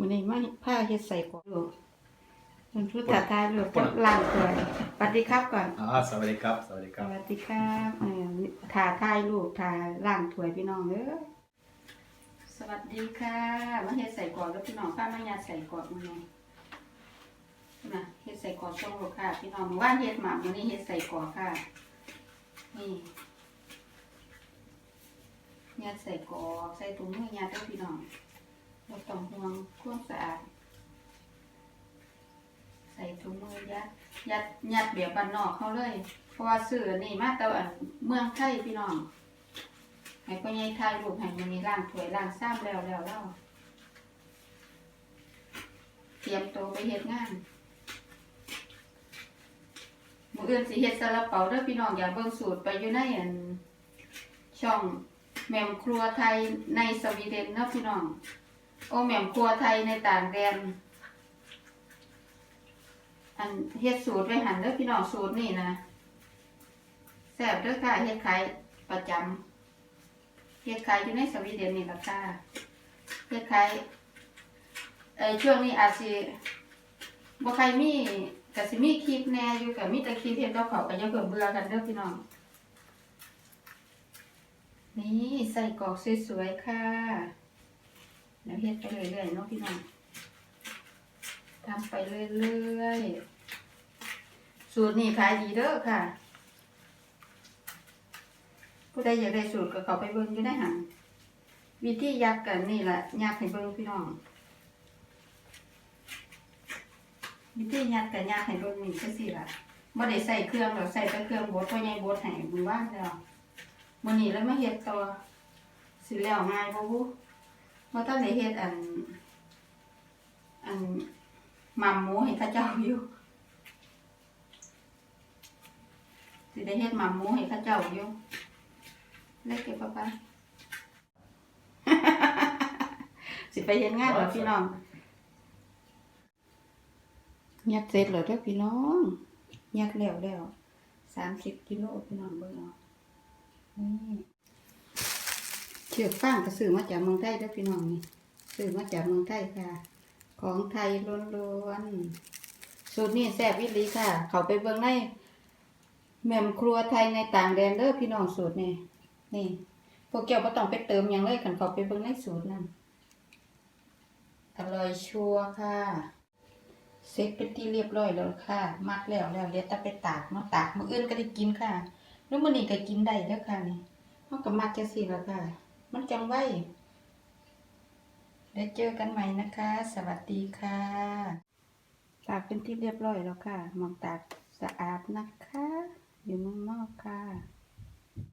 มื้อนี้มาผ้าเฮ็ดใส่กรอกลูกมันพูดถ่าทายลูกกับล้างถ้วยสวัสดีครับก่อนอ่าสวัสดีครับ สวัสดีคสรับ วัสดีครับเอ่อถ่าทายลูกถ่าล้างถ้วยพี่น้องเด้อสวัสดีค่ะมาเฮ็ดใส่กรอกแล้วพี่น้องป้ามายาใส่กรอกมื้อนี้นะเฮ็ดใส่กรอกช่องลูกค่ะ พี่น้องเมื่อวานเฮ็ดหมักมื้อนี้เฮ็ดใส่กรอกค่ะ นี่ยัดใส่กรอกใส่ถุงมือยัดเด้อพี่น้องบ่ ต้องห่วงความสะอาด ใส่ถุงมือยัดยัดยัดแบบบ้านนอกเขาเลย เพราะว่าซื้อนี่มาแต่ว่าเมืองไทยพี่น้องให้พ่อใหญ่ไทยลูกให้มันมีล้างถวยล้างซ้ำแล้วแล้วแล้วเตรียมตัวไปเฮ็ดงานมืออื่นสิเฮ็ดซาลาเปาเด้อพี่น้องอย่าเบิ่งสูตรไปอยู่ในอันช่องแม่มครัวไทยในสวีเดนเนาะพี่น้อง โอแหม่มครัวไทยในต่างแดน อันเฮ็ดสูตรไว้หันเด้อพี่น้องสูตรนี่นะแซ่บเด้อค่ะเฮ็ดขายประจำเฮ็ดขายอยู่ในสวีเดนนี่ล่ะค่ะเฮ็ดขายเอ่อช่วงนี้อาจสิบ่ใครมีก็สิมีคลิปแน่อยู่ก็มีแต่คลิปเฮ็ดกับเขาก็ย่าเพิ่งเบื่อกันเด้อพี่น้องนี่ใส่กรอกสวยๆค่ะ เฮ็ดไปเรื่อยๆเนาะพี่น้องทำไปเรื่อยๆ สูตรนี่ขายดีเด้อค่ะ ผู้ใดอยากได้สูตรก็เข้าไปเบิ่งอยู่ในหันวิธียักกันนี่แหละยักให้เบิ่งพี่น้องวิธียัดกับยักให้เบิ่งนี่คือสิล่ะบ่ได้ใส่เครื่องหรอกใส่แต่เครื่องบดเพราะยังบดให้มือว่านแล้วมื้อนี้แล้วมาเฮ็ดต่อสิแล้วง่ายบ่บุ บ่ทันได้เฮ็ดอัน อันหมัมหมูให้เข้าเจ้าอยู่สิได้เฮ็ดหมัมหมูให้เข้าเจ้าอยู่เล็กเก็บปะปะสิไปเฮ็ดงานเหรอพี่น้องยัดเสร็จแล้วเด้อพี่น้องยัดแล้วแล้วสามสิบกิโลพี่น้องเบิ่งเอานี่ เชือกฟางก็ซื้อมาจากเมืองไทยด้อพี่น้องนี่ซื้อมาจากเมืองไทยค่ะ ของไทยล้วนๆสูตรนี้แซ่บวิลีค่ะ เขาไปเบิ่งในแหม่มครัวไทยในต่างแดนเด้อพี่น้องสูตรนี่นี่พวกเกี่ยวบ่ต้องไปเติมหยังเลยคันเขาไปเบิ่งในสูตรนั้นอร่อยชัวร์ค่ะเสร็จเป็นที่เรียบร้อยแล้วค่ะ มัดแล้วแล้วเหลือแต่ไปตากเนาะตากมื้ออื่นก็ได้กินค่ะแล้วมื้อนี้ก็กินได้เด้อค่ะนี่เฮาก็มัดจังซี่ละค่ะ มันจังไว้ได้เจอกันใหม่นะคะ สวัสดีค่ะ ตากเป็นที่เรียบร้อยแล้วค่ะหมองตากสะอาดนะคะ อยู่เมือง